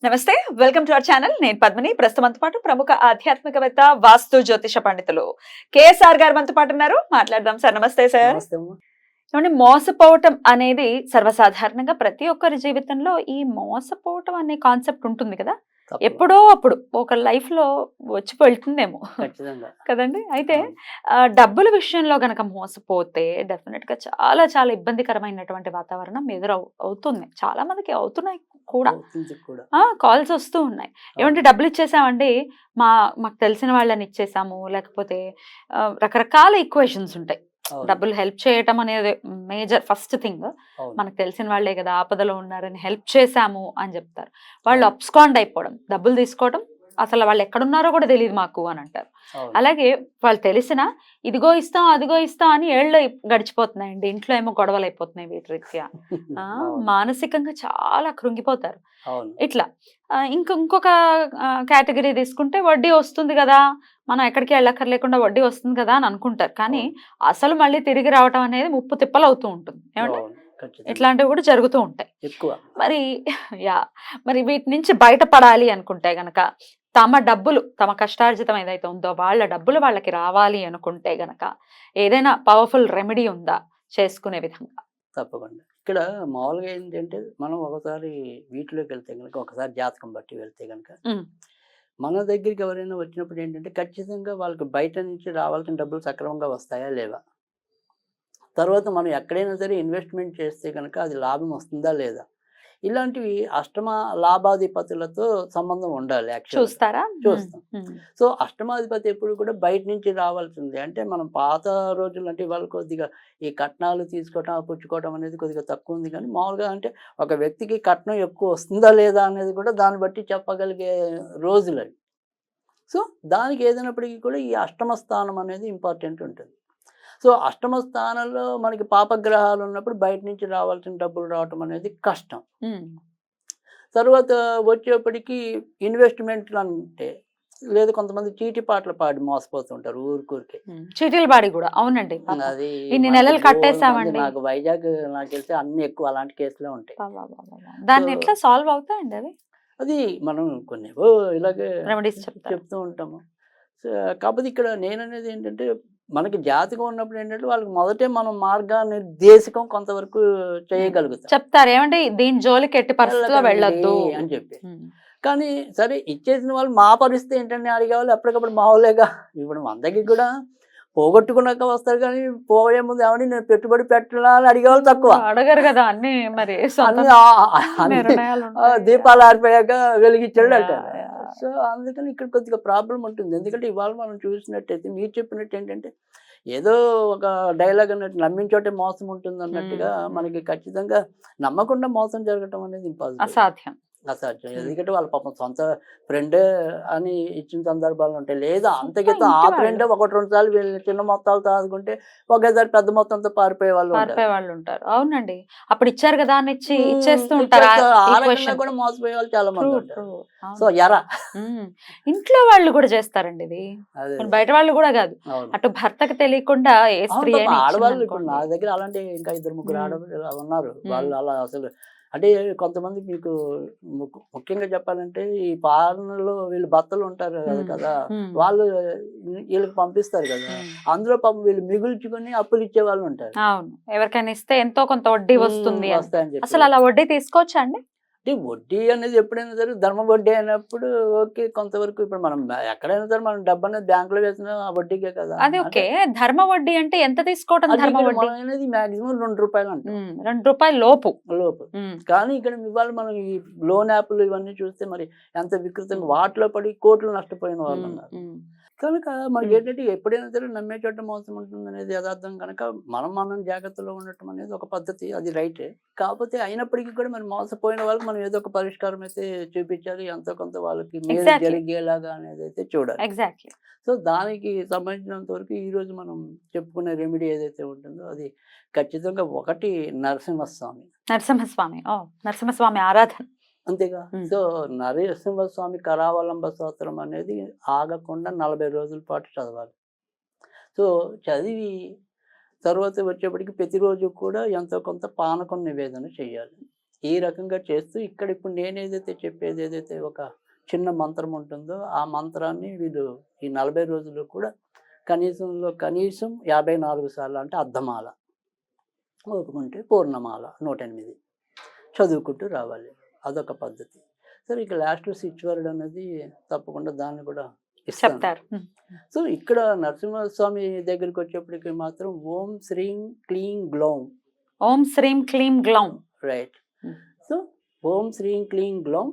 నమస్తే welcome to our channel. నేను పద్మిని. ప్రస్తుతం మనతో పాటు ప్రముఖ ఆధ్యాత్మికవేత్త వాస్తు జ్యోతిష పండితులు కేఎస్ఆర్ గారు మనతో పాటు ఉన్నారు. మాట్లాడదాం సార్. నమస్తే సార్. ఏమంటే మోసపోవటం అనేది సర్వసాధారణంగా ప్రతి ఒక్కరి జీవితంలో ఈ మోసపోవటం అనే కాన్సెప్ట్ ఉంటుంది కదా. ఎప్పుడో అప్పుడు. ఒక లైఫ్లో వచ్చి వెళ్తుందేమో. కదండి? అయితే డబ్బుల విషయంలో గనక మోసపోతే డెఫినెట్గా చాలా చాలా ఇబ్బందికరమైనటువంటి వాతావరణం ఎదురవు అవుతుంది. చాలా మందికి అవుతున్నాయి కూడా. కాల్స్ వస్తూ ఉన్నాయి. ఏమంటే డబ్బులు ఇచ్చేసామండి మా మాకు తెలిసిన వాళ్ళని ఇచ్చేసాము లేకపోతే రకరకాల ఈక్వేషన్స్ ఉంటాయి. డబ్బులు హెల్ప్ చేయటం అనేది మేజర్ ఫస్ట్ థింగ్. మనకు తెలిసిన వాళ్ళే కదా ఆపదలో ఉన్నారని హెల్ప్ చేశాము అని చెప్తారు వాళ్ళు. అప్స్కాండ్ అయిపోవడం డబ్బులు తీసుకోవడం అసలు వాళ్ళు ఎక్కడున్నారో కూడా తెలియదు మాకు అని అంటారు. అలాగే వాళ్ళు తెలిసిన ఇదిగో ఇస్తాం అదిగో ఇస్తాం అని ఏళ్ళు గడిచిపోతున్నాయండి. ఇంట్లో ఏమో గొడవలు అయిపోతున్నాయి వీటి రీత్యా ఆ, అవును. మానసికంగా చాలా కృంగిపోతారు. ఇట్లా ఇంక ఇంకొక కేటగిరీ తీసుకుంటే వడ్డీ వస్తుంది కదా. మనం ఎక్కడికి వెళ్ళక్కర్లేకుండా వడ్డీ వస్తుంది కదా అని అనుకుంటారు. కానీ అసలు మళ్ళీ తిరిగి రావటం అనేది ముప్పు తిప్పలు అవుతూ ఉంటుంది ఏమంటే. ఇట్లాంటివి కూడా జరుగుతూ ఉంటాయి. ఎక్కువ. మరి యా మరి వీటి నుంచి బయటపడాలి అనుకుంటే గనక తమ డబ్బులు తమ కష్టార్జితం ఏదైతే ఉందో వాళ్ళ డబ్బులు వాళ్ళకి రావాలి అనుకుంటే గనక ఏదైనా పవర్ఫుల్ రెమెడీ ఉందా చేసుకునే విధంగా? తప్పకుండా. ఇక్కడ మామూలుగా ఏంటంటే మనం ఒకసారి వీటిలోకి వెళ్తే కనుక ఒకసారి జాతకం బట్టి వెళ్తే కనుక. మన దగ్గరికి ఎవరైనా వచ్చినప్పుడు ఏంటంటే ఖచ్చితంగా వాళ్ళకి బయట నుంచి రావాల్సిన డబ్బులు సక్రమంగా వస్తాయా లేవా? తర్వాత మనం ఎక్కడైనా సరే ఇన్వెస్ట్మెంట్ చేస్తే కనుక అది లాభం వస్తుందా లేదా? ఇలాంటివి అష్టమ లాభాధిపతులతో సంబంధం ఉండాలి యాక్చువల్ చూస్తారా? చూస్తాం. సో అష్టమాధిపతి ఎప్పుడు కూడా బయట నుంచి రావాల్సిందే. అంటే మనం పాత రోజులు అంటే వాళ్ళు కొద్దిగా ఈ కట్నాలు తీసుకోవటం పుచ్చుకోవటం అనేది కొద్దిగా తక్కువ ఉంది. కానీ మామూలుగా అంటే ఒక వ్యక్తికి కట్నం ఎక్కువ వస్తుందా లేదా అనేది కూడా దాన్ని బట్టి చెప్పగలిగే రోజులు సో దానికి ఏదైనప్పటికీ కూడా ఈ అష్టమ స్థానం అనేది ఇంపార్టెంట్ ఉంటుంది. సో అష్టమ స్థానంలో మనకి పాపగ్రహాలు ఉన్నప్పుడు బయట నుంచి రావాల్సిన డబ్బులు రావటం అనేది కష్టం. తర్వాత వచ్చేప్పటికి ఇన్వెస్ట్మెంట్లు అంటే లేదు కొంతమంది చీటి పాటలు పాడి మోసపోతుంటారు ఊరికూరికే. చీటీల బాడీ కూడా అవునండి. అది ఇన్ని నెలలు. మంది నాకు వైజాగ్ నాకు తెలిసి అన్ని ఎక్కువ అలాంటి కేసులే ఉంటాయి. దాన్ని ఎట్లా సాల్వ్ అవుతాయండి అవి అది మనం కొన్ని ఇలాగే చెప్తూ ఉంటాము కాకపోతే ఇక్కడ నేననేది ఏంటంటే మనకి జాతకం ఉన్నప్పుడు ఏంటంటే వాళ్ళకి మొదటే మనం మార్గనిర్దేశకం కొంతవరకు చేయగలుగుతాం. చెప్తారు. ఏమంటే దీని జోలికి ఎట్టి పరిస్థితిలో వెళ్ళొద్దు. అని చెప్పి. కానీ సరే ఇచ్చేసిన వాళ్ళు మా పరిస్థితి ఏంటంటే అడిగేవాళ్ళు ఎప్పటికప్పుడు మామూలేగా ఇప్పుడు మన దగ్గరికి కూడా పోగొట్టుకున్నాక వస్తారు కానీ పోయే ముందు ఏమని నేను పెట్టుబడి పెట్టాలా అని అడిగేవాళ్ళు తక్కువ. అడగరు కదా అన్ని మరి. దీపాలు ఆరిపోయాక వెలిగించాడు అంటారు. సో అందుకని ఇక్కడ కొద్దిగా ప్రాబ్లం ఉంటుంది. ఎందుకంటే ఇవాళ మనం చూసినట్టయితే మీరు చెప్పినట్టు ఏంటంటే ఏదో ఒక డైలాగ్ అన్నట్టు నమ్మించోటే మోసం ఉంటుంది అన్నట్టుగా. మనకి ఖచ్చితంగా నమ్మకుండా మోసం జరగటం అనేది ఇంపాసిబుల్. అసాధ్యం. అసాధ్యం. ఎందుకంటే వాళ్ళ పాపం సొంత ఫ్రెండ్ అని ఇచ్చిన సందర్భాలు ఉంటాయి లేదా అంతకితో ఆ ఫ్రెండ్ ఒకటి రెండు సార్లు వీళ్ళు చిన్న మొత్తాలు తాదుకుంటే ఒకేసారి పెద్ద మొత్తంతో పారిపోయే వాళ్ళు ఉంటారు. పారిపోయే వాళ్ళు ఉంటారు అవునండి అప్పుడు ఇచ్చారు కదా అని ఇచ్చి. ఇచ్చేస్తూ ఉంటారు. కూడా మోసపోయే వాళ్ళు చాలా మంది ఉంటారు. సో ఎరా. ఇంట్లో వాళ్ళు కూడా చేస్తారండి ఇది బయట వాళ్ళు కూడా కాదు. అటు భర్తకి తెలియకుండా ఏ స్త్రీ ఆడవాళ్ళు నా. దగ్గర అలాంటి ఇంకా ఇద్దరు ముగ్గురు. ఆడవాళ్ళు ఉన్నారు. వాళ్ళు అలా అసలు అంటే కొంతమంది మీకు ముఖ్యంగా చెప్పాలంటే ఈ పాలనలో వీళ్ళు భర్తలు ఉంటారు కదా. వాళ్ళు వీళ్ళకి పంపిస్తారు కదా. అందులో పాపం వీళ్ళు మిగుల్చుకుని అప్పులు ఇచ్చే వాళ్ళు ఉంటారు. అవును. ఎవరికైనా ఇస్తే ఎంతో కొంత వడ్డీ వస్తుంది అసలు అలా వడ్డీ తీసుకోవచ్చా అండి? అంటే వడ్డీ అనేది ఎప్పుడైనా సరే ధర్మ వడ్డీ అయినప్పుడు ఓకే కొంతవరకు ఇప్పుడు మనం ఎక్కడైనా సరే మనం డబ్బు అనేది బ్యాంకులో వేసిన ఆ వడ్డీకే కదా అది ఓకే ధర్మ వడ్డీ అంటే ఎంత తీసుకోవటం ధర్మ వడ్డీ అనేది మాక్సిమం రెండు రూపాయలు అంటాం. రెండు రూపాయల లోపు లోపు. కానీ ఇక్కడ ఇవాళ మనం ఈ లోన్ యాప్లు ఇవన్నీ చూస్తే మరి ఎంత వికృతంగా వాటిలో పడి కోట్లు నష్టపోయిన వాళ్ళు. ఉన్నారు. కనుక మనకి. ఏంటంటే ఎప్పుడైనా సరే నమ్మే చోట మోసం ఉంటుంది అనేది యథార్థం కనుక మనం మనం జాగ్రత్తలో ఉండటం అనేది ఒక పద్ధతి అది రైటే. కాకపోతే అయినప్పటికీ కూడా మరి మోసపోయిన వాళ్ళకి మనం ఏదో ఒక పరిష్కారం అయితే చూపించాలి. ఎంతో కొంత వాళ్ళకి మేలు. జరిగేలాగా అనేది అయితే చూడాలి. ఎగ్జాక్ట్లీ. సో దానికి సంబంధించినంత వరకు ఈ రోజు మనం చెప్పుకునే రెమెడీ ఏదైతే ఉంటుందో అది ఖచ్చితంగా ఒకటి నరసింహస్వామి. నరసింహస్వామి. నరసింహస్వామి ఆరాధన. అంతేగా. సో నరసింహస్వామి కరావలంబ స్తోత్రం అనేది ఆగకుండా నలభై రోజుల పాటు చదవాలి. సో చదివి తర్వాత వచ్చేప్పటికి ప్రతిరోజు కూడా ఎంతో కొంత పానకం నివేదన చేయాలి ఈ రకంగా చేస్తూ ఇక్కడ ఇప్పుడు నేను ఏదైతే చెప్పేది ఏదైతే ఒక చిన్న మంత్రం ఉంటుందో ఆ మంత్రాన్ని వీళ్ళు ఈ నలభై రోజులు కూడా కనీసంలో కనీసం యాభై నాలుగు సార్లు అంటే అర్ధమాల. ఓపుకుంటే పూర్ణమాల నూట ఎనిమిది. చదువుకుంటూ రావాలి. అదొక పద్ధతి. సరే ఇక లాస్ట్ స్విచ్ వర్డ్ అనేది తప్పకుండా దాన్ని కూడా చెప్తారు. సో ఇక్కడ నరసింహస్వామి దగ్గరికి వచ్చేప్పటికి మాత్రం ఓం శ్రీం క్లీం గ్లౌం. ఓం శ్రీం క్లీం గ్లౌం. రైట్. సో ఓం శ్రీం క్లీం గ్లౌం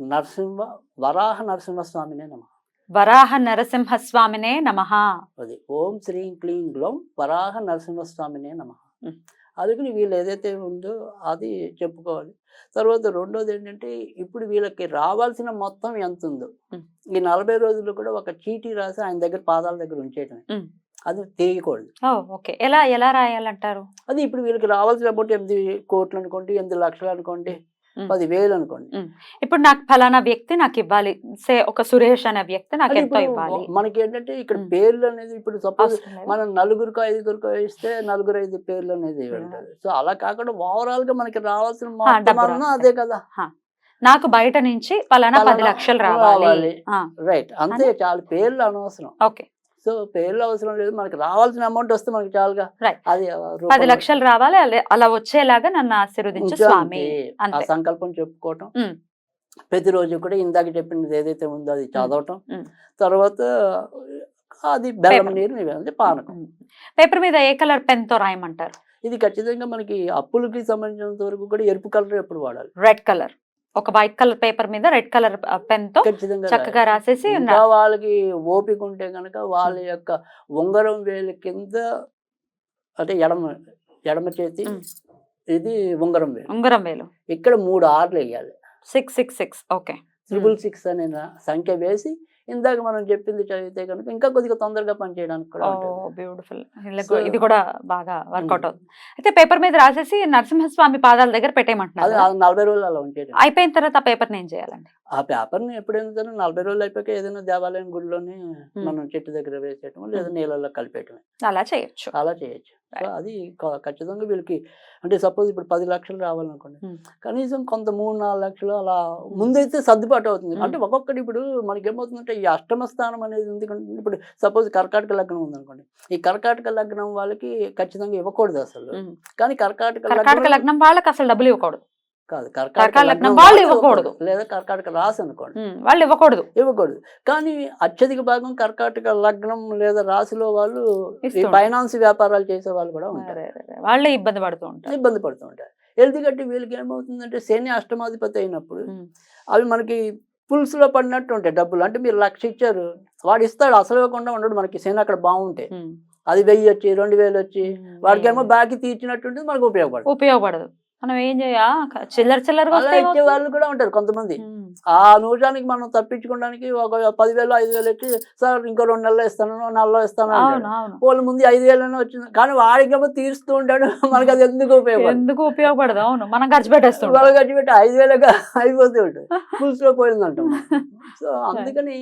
నరసింహ వరాహ నరసింహస్వామినే నమ. వరాహ నరసింహ స్వామినే నమః. అది. ఓం శ్రీం క్లీం గ్లౌం వరాహ నరసింహస్వామినే నమ. అందుకని వీళ్ళు ఏదైతే ఉందో అది చెప్పుకోవాలి తర్వాత రెండోది ఏంటంటే ఇప్పుడు వీళ్ళకి రావాల్సిన మొత్తం ఎంత ఉందో. ఈ నలభై రోజులు కూడా ఒక చీటీ రాసి ఆయన దగ్గర పాదాల దగ్గర ఉంచేయటమే Hmm. అది తీయకూడదు ఓ ఓకే ఎలా ఎలా రాయాలంటారు అది ఇప్పుడు వీళ్ళకి రావాల్సిన అమౌంట్ ఎనిమిది కోట్లు అనుకోండి ఎనిమిది లక్షలు అనుకోండి. పదివేలు అనుకోండి. ఇప్పుడు నాకు ఫలానా వ్యక్తి నాకు ఇవ్వాలి. సే ఒక సురేష్ అనే వ్యక్తి నాకు ఎంతో ఇవ్వాలి. మనకి ఏంటంటే ఇక్కడ. పేర్లు అనేది ఇప్పుడు సపోజ్. మనం నలుగురికో ఐదుగురికో ఇస్తే నలుగురు ఐదు పేర్లు అనేది ఉంటుంది సో అలా కాకుండా ఓవరాల్గా మనకి రావాల్సిన. అదే కదా. నాకు బయట నుంచి ఫలానా పది లక్షలు రావాలి. రైట్. అంతే చాలా. పేర్లు అనవసరం. ఓకే. సో పేర్లు అవసరం లేదు. మనకి రావాల్సిన అమౌంట్ వస్తే మనకి చాలుగా. అది పది లక్షలు రావాలి అలా- వచ్చేలాగా నన్ను ఆశీర్వదించు స్వామి. ఆ సంకల్పం చెప్పుకోవటం. ప్రతిరోజు కూడా ఇందాక చెప్పినది ఏదైతే ఉందో అది చదవటం. తర్వాత అది బెల్లం. నీరు పానకం. పేపర్ మీద ఏ కలర్ పెన్తో రాయమంటారు? ఇది ఖచ్చితంగా మనకి అప్పులకి సంబంధించినంత వరకు కూడా ఎరుపు కలర్ ఎప్పుడు వాడాలి. Red colour. ఒక వైట్ కలర్ పేపర్ మీద రెడ్ కలర్ పెన్తో చక్కగా. రాసేసి వాళ్ళకి ఓపిక ఉంటే కనుక వాళ్ళ యొక్క ఉంగరం వేలు కింద అంటే ఎడమ ఎడమ చేతి. ఇది ఉంగరం వేలు. ఉంగరం వేలు. ఇక్కడ మూడు ఆర్లు వేయాలి. Six six six. Okay. Triple six అనే సంఖ్య వేసి ఇందాక మనం చెప్పింది చదివితే కనుక ఇంకా కొద్దిగా తొందరగా పనిచేయడానికి కూడా బ్యూటిఫుల్ ఇది కూడా బాగా వర్కౌట్. అవుతుంది. అయితే పేపర్ మీద రాసేసి నరసింహస్వామి పాదాల దగ్గర పెట్టేయమంటున్నారు నలభై రోజులు అలా ఉంచేది అయిపోయిన తర్వాత ఆ పేపర్ ఏం చేయాలండి? ఆ పేపర్ని ఎప్పుడైనా నలభై రోజులు అయిపోయాక ఏదైనా దేవాలయం గుడిలోనే మనం చెట్టు దగ్గర వేసేయటం లేదా నీళ్ళల్లో కలిపేయటం అలా చేయొచ్చు. అలా చేయొచ్చు. అది ఖచ్చితంగా వీళ్ళకి అంటే సపోజ్ ఇప్పుడు పది లక్షలు రావాలనుకోండి. కనీసం కొంత మూడు నాలుగు లక్షలు అలా ముందైతే సర్దుబాటు అవుతుంది. అంటే ఒక్కొక్కటి ఇప్పుడు మనకి ఏమవుతుందంటే ఈ అష్టమ స్థానం అనేది కనుక ఇప్పుడు సపోజ్ కర్కాటక లగ్నం ఉందనుకోండి ఈ కర్కాటక లగ్నం వాళ్ళకి ఖచ్చితంగా ఇవ్వకూడదు అసలు. కానీ కర్కాటక కర్కాటక లగ్నం వాళ్ళకి అసలు డబ్బులు ఇవ్వకూడదు కాదు కర్కాటక లగ్నం వాళ్ళు ఇవ్వకూడదు. లేదా కర్కాటక రాశి అనుకోండి. వాళ్ళు ఇవ్వకూడదు ఇవ్వకూడదు కానీ అత్యధిక భాగం కర్కాటక లగ్నం లేదా రాశిలో వాళ్ళు. ఫైనాన్స్ వ్యాపారాలు చేసే వాళ్ళు కూడా ఉంటారు. వాళ్ళే ఇబ్బంది పడుతూ ఉంటారు ఇబ్బంది పడుతూ ఉంటారు ఎందుకంటే వీళ్ళకి ఏమవుతుందంటే శని అష్టమాధిపతి అయినప్పుడు. అవి మనకి పులుసులో పడినట్టు ఉంటాయి డబ్బులు. అంటే మీరు లక్ష ఇచ్చారు. వాడు ఇస్తాడు అసలు ఇవ్వకుండా ఉండడు. మనకి శని అక్కడ బాగుంటే. అది వెయ్యి వచ్చి రెండు వేలు వచ్చి మ్మ్. వాడికేమో బాకీ తీర్చినట్టు ఉంటుంది మనకు ఉపయోగపడదు. ఉపయోగపడదు. మనం ఏం చేయ చిల్లర ఏమవుతుంది? వాళ్ళు కూడా ఉంటారు కొంతమంది. ఆ నిమిషానికి మనం తప్పించుకోవడానికి ఒక పదివేలు ఐదు వేలు వచ్చి సార్ ఇంకో రెండు నెలలు ఇస్తాను నెలలో ఇస్తాను వాళ్ళ ముందు ఐదు వేలనే వచ్చింది. కానీ వాడికేమో తీరుస్తూ ఉంటాడు మనకి అది ఎందుకు ఉపయోగపడదు? ఎందుకు ఉపయోగపడదు? అవును మనం ఖర్చు పెట్టేస్తుంటాం వాళ్ళు ఖర్చు పెట్టి ఐదు వేలుగా అయిపోతూ ఉంటుంది పులుసులో పోయిందంటాం సో అందుకని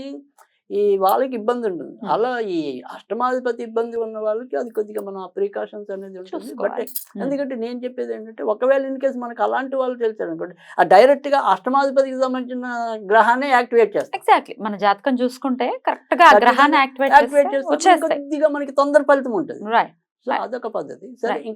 ఈ వాళ్ళకి ఇబ్బంది ఉంటుంది. అలా ఈ అష్టమాధిపతి ఇబ్బంది ఉన్న వాళ్ళకి అది కొద్దిగా మన ప్రికాషన్స్ అనేది ఉంటుంది. బట్. ఎందుకంటే నేను చెప్పేది ఏంటంటే ఒకవేళ ఇన్ కేసు మనకి అలాంటి వాళ్ళు తెలిసారు అనుకోండి ఆ డైరెక్ట్గా అష్టమాధిపతికి సంబంధించిన గ్రహాన్ని యాక్టివేట్ చేస్తాం. ఎగ్జాక్ట్లీ. మన జాతకం చూసుకుంటే కరెక్ట్గా గ్రహాన్ని యాక్టివేట్ చేస్తే కొద్దిగా మనకి తొందర ఫలితం ఉంటుంది. సో. అదొక పద్ధతి. సరే. ఇంకా